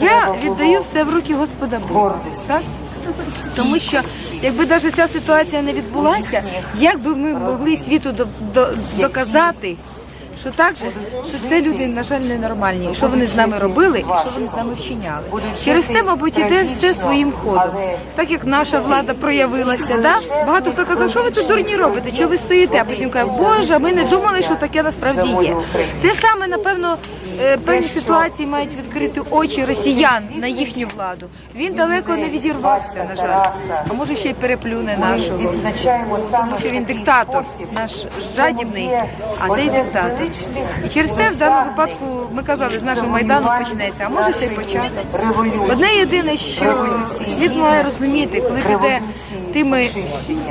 Я віддаю все в руки Господа Бога. Так? Тому що якби навіть ця ситуація не відбулася, як би ми могли світу до- до- доказати, що так же, що це люди, на жаль, ненормальні, і що вони з нами робили, і що вони з нами вчиняли. Через те, мабуть, іде все своїм ходом. Так як наша влада проявилася, да? багато хто казав, що ви тут дурні робите, що ви стоїте, а потім каже, Боже, ми не думали, що таке насправді є. Те саме, напевно, е, певні ситуації мають відкрити очі росіян на їхню владу. Він далеко не відірвався, на жаль. А може ще й переплюне нашого. Тому що він диктатор, наш жадібний, а де й диктатор. І через те в даному випадку ми казали, з нашого майдану почнеться, а може це й початок. Одне єдине, що світ має розуміти, коли піде тими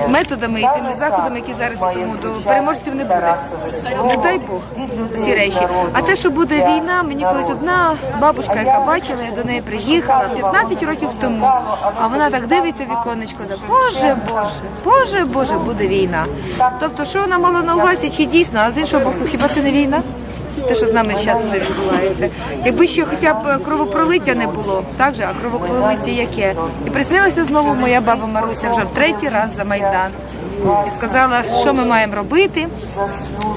методами і тими заходами, які зараз тому до переможців не буде. Не дай Бог ці речі. А те, що буде війна, мені колись одна бабушка, яка бачила, я до неї приїхала 15 років тому. А вона так дивиться віконечко, да, Боже, Боже, Боже, Боже, буде війна. Тобто, що вона мала на увазі, чи дійсно, а з іншого боку, хіба це не війна? Те, що з нами зараз вже відбувається. Якби ще хоча б кровопролиття не було, так же, а кровопролиття яке? І приснилася знову моя баба Маруся вже в третій раз за Майдан. І сказала, що ми маємо робити.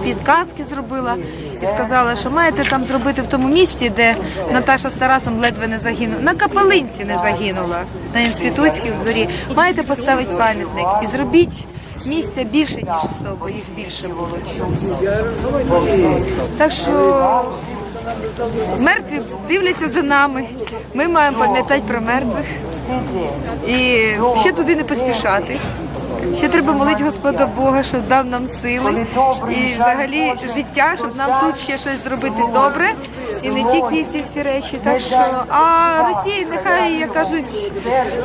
Підказки зробила і сказала, що маєте там зробити в тому місці, де Наташа з Тарасом ледве не загинула. На капелинці не загинула на інститутській дворі. Маєте поставити пам'ятник і зробіть місця більше ніж 100, бо їх більше було. Так що мертві дивляться за нами. Ми маємо пам'ятати про мертвих і ще туди не поспішати. Ще треба молити Господа Бога, щоб дав нам сили і взагалі життя, щоб нам тут ще щось зробити добре ці всі речі. Так що а Росія, нехай як кажуть,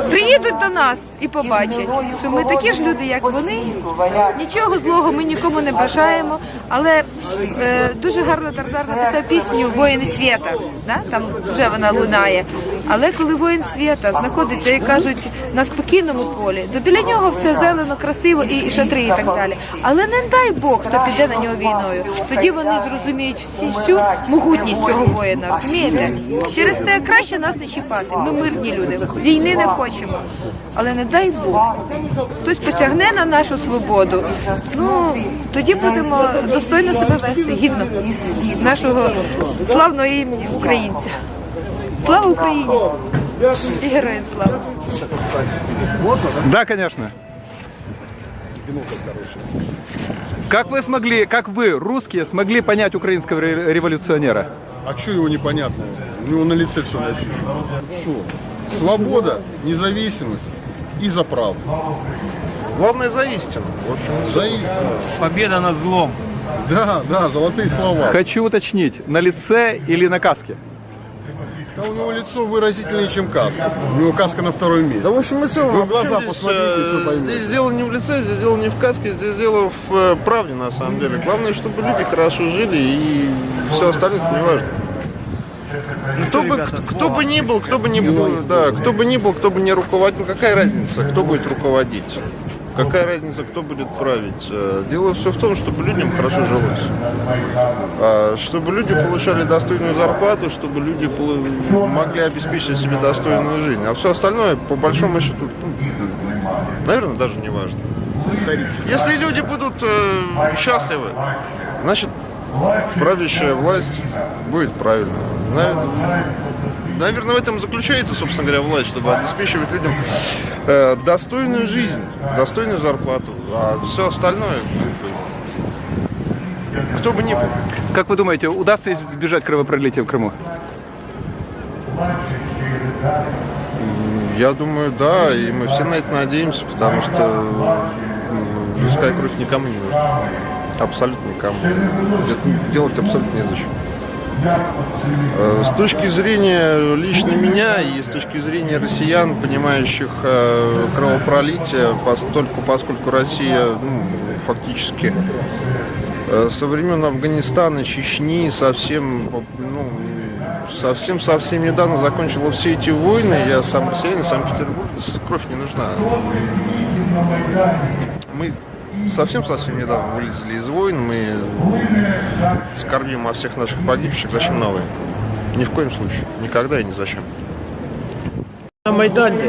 приїдуть до нас і побачать, що ми такі ж люди, як вони. Нічого злого ми нікому не бажаємо, але е, дуже гарно Тарзар написав пісню Воїни свята. Да? Там вже вона лунає. Але коли воїн свята знаходиться і кажуть на спокійному полі, то біля нього все зелено, красиво і, і шатри, і так далі. Але не дай Бог, хто піде на нього війною. Тоді вони зрозуміють всі всю могутність цього воїна. Розумієте? Через те краще нас не чіпати. Ми мирні люди. Війни не хочемо. Але не дай Бог. Хтось посягне на нашу свободу. Ну тоді будемо достойно себе вести, гідно нашого славного імені українця. Слава Україні! І героям слава! Да, конечно. Как вы смогли, как вы, русские, смогли понять украинского ре- революционера? А что его непонятно? У него на лице все написано. Что? Свобода, независимость и за правду. Главное за истину. В общем, За истину. победа над злом. Да, да, золотые слова. Хочу уточнить, на лице или на каске? Да у него лицо выразительнее, чем каска. У него каска на втором месте. Да, в общем, мы все Вы в глаза посмотрите, все поймете. Здесь дело не в лице, здесь дело не в каске, здесь дело в э, правде, на самом деле. Главное, чтобы люди хорошо жили, и все остальное не важно. Кто бы, кто, кто бы ни был, кто бы ни был, да, кто бы ни был, кто бы не руководил, какая разница, кто будет руководить? Какая разница, кто будет править? Э, Дело все в том, чтобы людям хорошо жилось. А, Чтобы люди получали достойную зарплату, чтобы люди могли обеспечить себе достойную жизнь. А все остальное, по большому счету, ну, наверное, даже не важно. Если люди будут э, счастливы, значит, правящая власть будет правильно. Наверное, в этом заключается, собственно говоря, власть, чтобы обеспечивать людям э, достойную жизнь, достойную зарплату. А все остальное, бы, кто бы ни был. Как вы думаете, удастся избежать кровопролития в Крыму? Я думаю, да, и мы все на это надеемся, потому что людская кровь никому не нужна. Абсолютно никому. Де- Делать абсолютно незачем. Э, С точки зрения лично меня и с точки зрения россиян, понимающих э, кровопролитие, постольку, поскольку Россия ну, фактически э, со времен Афганистана, Чечни совсем, ну, совсем совсем недавно закончила все эти войны. Я сам россиянин, Санкт-Петербург, кровь не нужна. Мы совсем-совсем недавно вылезли из войн, мы скорбим о всех наших погибших, зачем новые? Ни в коем случае. Никогда и ни зачем. На Майдані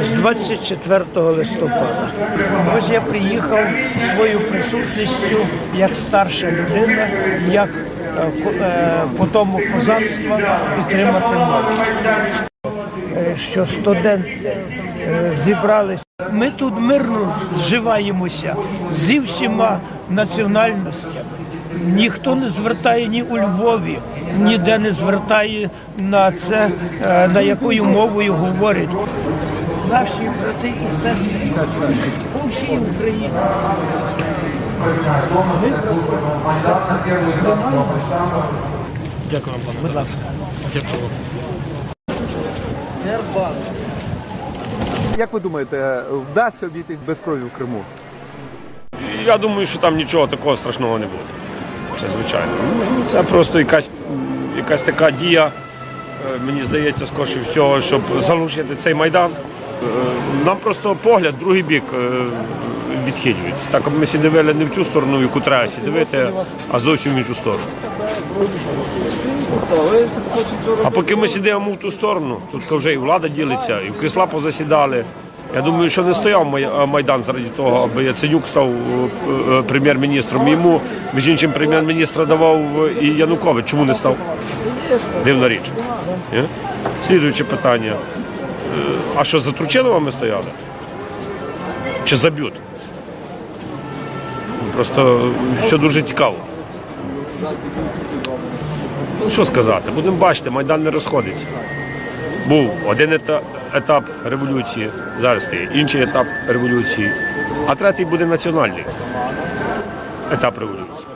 з 24 листопада. Ось я приїхав своєю присутністю як старша людина, як е, ко- е, по тому козацтва підтримати молодь. Що студенти е, зібралися. Ми тут мирно зживаємося зі всіма національностями. Ніхто не звертає ні у Львові, ніде не звертає на це, е, на якою мовою говорять. Наші брати і сестри по всій Україні. Дякую вам, будь ласка. Дякую. Як ви думаєте, вдасться обійтись без крові в Криму? Я думаю, що там нічого такого страшного не буде. Це звичайно. Ну, Це просто якась, якась така дія, е, мені здається, скорше всього, щоб залишити цей майдан. Е, Нам просто погляд, другий бік е, відхилюють. Так ми сі дивили не в цю сторону, в яку треба сі дивити, а зовсім в іншу сторону. А поки ми сидимо в ту сторону, тут вже і влада ділиться, і в крісла позасідали. Я думаю, що не стояв Майдан заради того, аби Яценюк став е, е, прем'єр-міністром. Йому, між іншим, прем'єр-міністра давав е, і Янукович. Чому не став? Дивна річ. Слідуюче питання. А що за Тручиновими стояли? Чи за Бют? Просто все дуже цікаво. Ну що сказати, будемо бачити, Майдан не розходиться. Був один етап революції, зараз є інший етап революції, а третій буде національний етап революції.